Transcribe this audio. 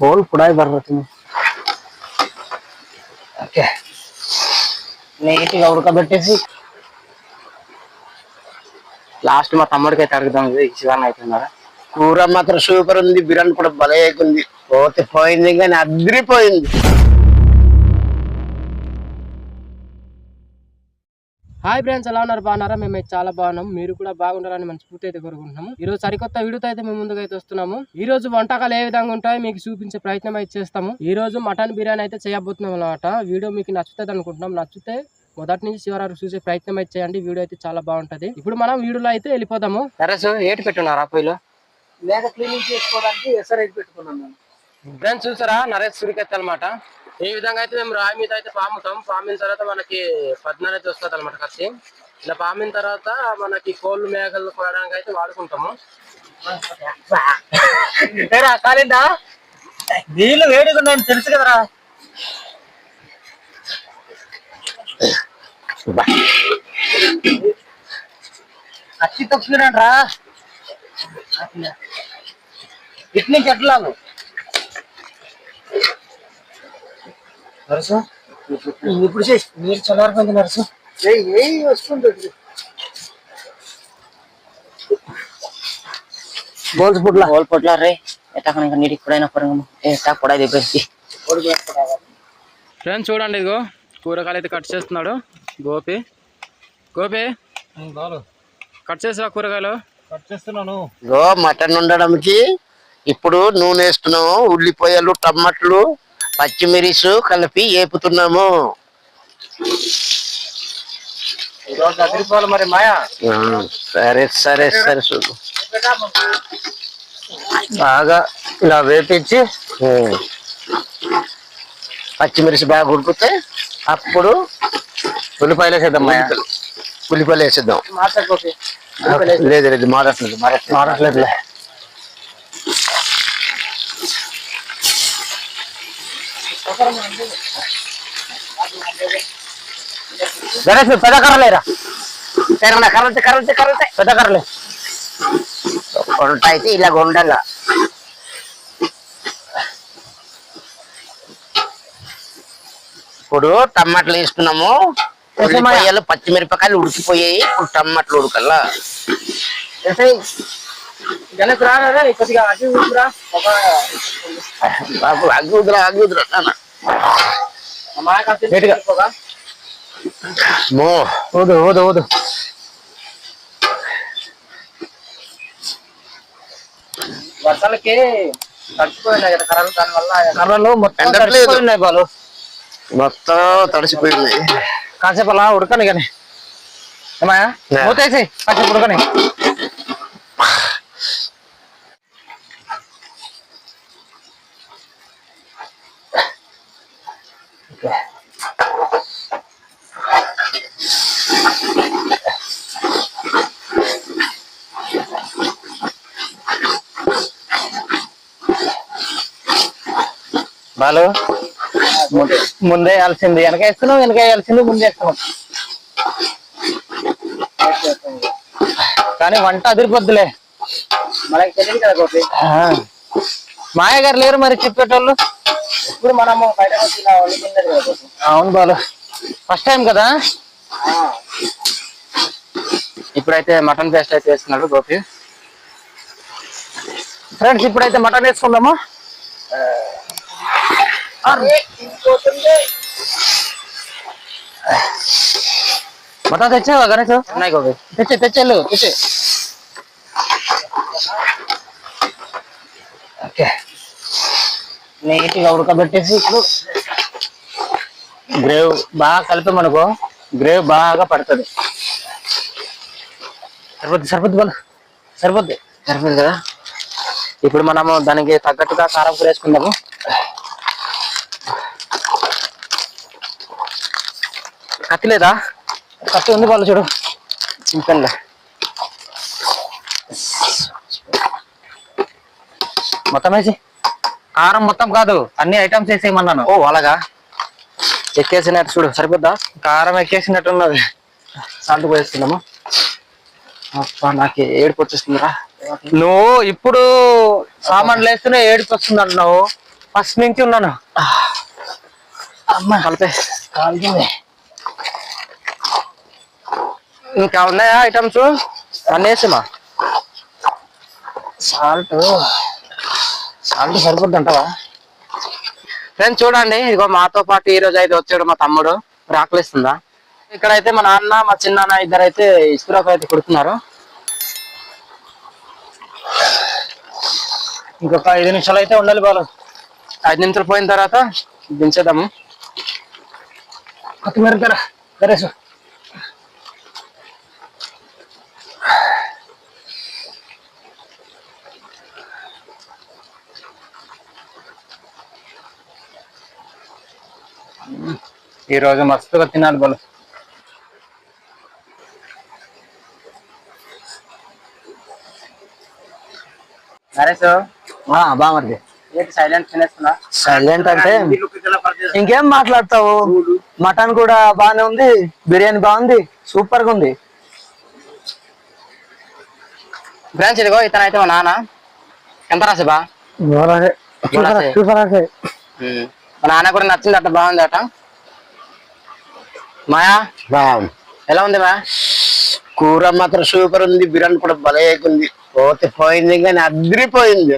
ಬೋಲ್ ಕುಡಾಯಿ ಬರ್ತೈತಿ ఓకే నీట్గా ఉడకబెట్టేసి లాస్ట్ మా తమ్ముడికి అయితే అడుగుదాం ఇది శివాన్ అవుతున్నారా కూర మాత్రం సూపర్ ఉంది బిర్యానీ కూడా భలే ఉంది పోతే పోయింది కానీ అదిరిపోయింది హాయ్ ఫ్రెండ్స్ ఎలా ఉన్నారు? బాగున్నారా? మేము అయితే చాలా బాగున్నాం. మీరు కూడా బాగుండాలని మంచి పూర్తి అయితే కోరుకుంటున్నాము. ఈ రోజు సరికొత్త వీడియోతో అయితే మేము ముందుకు అయితే వస్తున్నాము. ఈ రోజు వంటకాలు ఏ విధంగా ఉంటాయో మీకు చూపించే ప్రయత్నం అయితే చేస్తాము. ఈ రోజు మటన్ బిర్యానీ అయితే చేయబోతున్నాం అనమాట వీడియో మీకు నచ్చుతుంది అనుకుంటున్నాం. నచ్చితే మొదటి నుంచి చివరి వరకు చూసే ప్రయత్నం అయితే చేయండి. వీడియో అయితే చాలా బాగుంటది. ఇప్పుడు మనం వీడియోలో అయితే వెళ్ళిపోదాము. టెరస్ ఏటి పెట్టున్నారా పొయ్యిలో మేక క్లీనింగ్ చేసుకోవడానికి పెట్టుకున్నాను. నేను ఫ్రెండ్స్ చూసారా? నరేష్ సురికెత్త అనమాట ఈ విధంగా అయితే మేము రాయి మీద అయితే పాముతాం పామిన తర్వాత మనకి పద్నాలు అయితే వస్తుంది అనమాట కత్తి. ఇలా పామిన తర్వాత మనకి కోళ్ళు మేకలు కొనడానికి అయితే వాడుకుంటాము. కాలేదా? నీళ్ళు వేడిగా తెలుసు కదరా. అచ్చి తప్పుకున్నాడు రా ఇటు నుంచి ఎట్లా నరసు ఇప్పుడు చేసి నీరు చల్లారిపోయింది నరసు. ఏ వస్తుంది గోల్స్ పుట్ల. గోల్ పుట్ల రే. ఎట్టా ఇంకా నీటికి ఇప్పుడైనా పొరంగము ఎట్టా కూడా దిప్పేసి ఫ్రెండ్స్ చూడండి ఇదిగో. కూరగాయలు అయితే కట్ చేస్తున్నాడు గోపి. గోపి కట్ చేసా కూరగాయలు? ఇగో మటన్ ఉండడానికి ఇప్పుడు నూనె వేస్తున్నాము ఉల్లిపాయలు టమాటాలు పచ్చిమిరిసు కలిపి ఏపుతున్నాము. సరే సరే సరే చూడు బాగా ఇలా వేపించి పచ్చిమిర్చి బాగా ఉడికితే అప్పుడు ఉల్లిపాయలు వేసేద్దాం మాయా. ఉల్లిపాయలు. వేసేద్దాం. లేదు లేదు మారట్లేదు మారట్లేదు గణేష్ పెద్ద కర్రలేరా కరెంట్ కరెంట్ కరెంట్ పెద్ద కర్రలే కొంట అయితే ఇలా ఉండాల ఇప్పుడు టమాటాలు వేసుకున్నాము ఉల్లిపాయలు పచ్చిమిరపకాయలు ఉడికిపోయాయి. ఇప్పుడు టమాటాలు ఉడకల్లా. బాబు అగ్గుదురా అగ్గుదురా వర్షాలకి తడిచిపోయినాయి కదా కర్రలు దానివల్ల కర్రలు మొత్తం. తడిచిపోయినాయి బాలు. మొత్తం తడిసిపోయింది కాసేపు అలా ఉడకని కానీ. ఏమాయా లే. మూతేసి కాసేపు ఉడకని. బాలు ముందే వేయాల్సింది వెనక వేస్తున్నావు వెనక వేయాల్సింది ముందే వేస్తున్నావు. కానీ వంట అదిరిపోద్దులే. మనకి తెలియదు కదా. మాయ గారు లేరు మరి చెప్పేటోళ్ళు? ఇప్పుడు మనము బయట అవును బాలు. ఫస్ట్ టైం కదా? ఇప్పుడైతే మటన్ పేస్ట్ అయితే వేస్తున్నాడు గోపి. ఫ్రెండ్స్ ఇప్పుడైతే మటన్ వేసుకుందాము? మటన్ తెచ్చావా గణేష్? ఉన్నాయి గోపి. తెచ్చే తెచ్చేళ్ళు తెచ్చే. నీట్గా ఉడకబెట్టేసి ఇప్పుడు గ్రేవ్ బాగా కలిపామనుకో గ్రేవ్ బాగా పడుతుంది. సరిపోద్ది సరిపోద్ది బాలు సరిపోద్ది. సరిపోద్ది కదా? ఇప్పుడు మనము దానికి తగ్గట్టుగా కారం కూడా వేసుకుందాము. కత్తి లేదా? కత్తి ఉంది వాళ్ళు చూడు. చింతన్లే మొత్తం వేసి కారం మొత్తం కాదు అన్ని ఐటమ్స్ వేసేయమన్నాను. ఓ అలాగా? ఎక్కేసినట్టు చూడు సరిపోద్దా? కారం ఎక్కేసినట్టున్నది. సాల్ట్ పోయేస్తున్నాము నాకు ఏడుపు వచ్చేస్తుందిరా. నువ్వు ఇప్పుడు సామాన్లు వేస్తూనే ఏడుపు వస్తుంది అంటున్నావు. ఫస్ట్ నుంచి ఉన్నాను. అమ్మ. కలిపే. కాలింది ఇంకా ఉన్నాయా ఐటమ్స్ అన్నీ సాల్ట్. సాల్ట్ సరిపోద్ది అంటావా? ఫ్రెండ్స్ చూడండి ఇదిగో మాతో పాటు ఈ రోజు అయితే వచ్చాడు మా తమ్ముడు. రాకలిస్తుందా? ఇక్కడైతే మా నాన్న మా చిన్నాన్న ఇద్దరు అయితే ఇసుకురాకు అయితే కొడుతున్నారు. ఇంకొక ఐదు నిమిషాలు అయితే ఉండాలి బాలు. ఐదు నిమిషాలు పోయిన తర్వాత దించేద్దాము. కొత్తిమీర తెర తెరేసు ఈ రోజు మస్తుగా తినాలి బలు. నరేష్ బామర్ది ఏంటి సైలెంట్ అంటే ఇంకేం మాట్లాడతావు? మటన్ కూడా బాగానే ఉంది బిర్యానీ బాగుంది సూపర్గా ఉంది. ఫ్రెండ్స్ ఇదిగో ఇతను అయితే మా నాన్న. ఎంత రాసే బా? చూసారా మా నాన్న కూడా నచ్చింది అట్ట బాగుంది అట. మాయా? ఎలా ఉంది మాయా? కూర మాత్రం సూపర్ ఉంది బిర్యానీ కూడా భలే ఉంది పోతే పోయింది కానీ అదిరిపోయింది.